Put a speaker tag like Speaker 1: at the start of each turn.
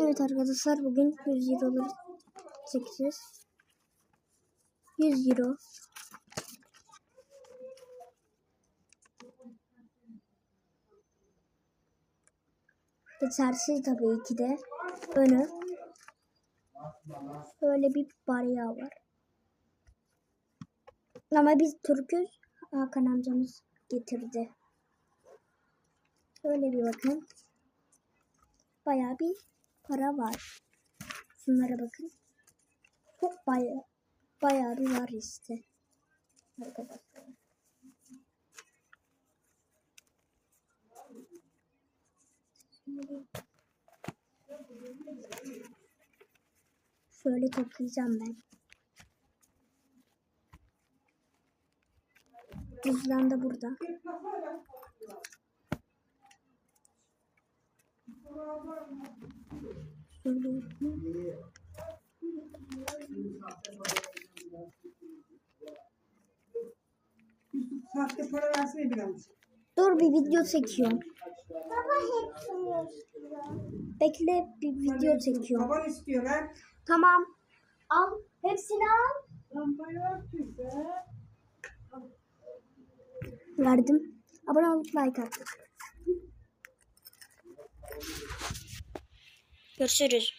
Speaker 1: Evet arkadaşlar bugün 100 euroları çekeceğiz. 100 euro. Geçersiz tabii ki de. Önü. Böyle bir bariyer var. Ama biz Türk'üz. Hakan amcamız getirdi. Şöyle bir bakın. Bayağı bir para var. Şunlara bakın. Çok bayağı, bayağı bir var işte. Arkadaşlar. Şöyle toplayacağım ben. Cüzdan da burada. Şöyle yapayım.
Speaker 2: Sahte para versene biraz.
Speaker 1: Dur bir video çekiyorum.
Speaker 3: Baba.
Speaker 1: Bekle bir video çekiyorum.
Speaker 2: Baban istiyor ver.
Speaker 1: Tamam.
Speaker 3: Al. Hepsini al.
Speaker 1: Verdim. Abone olup like at. Görüşürüz.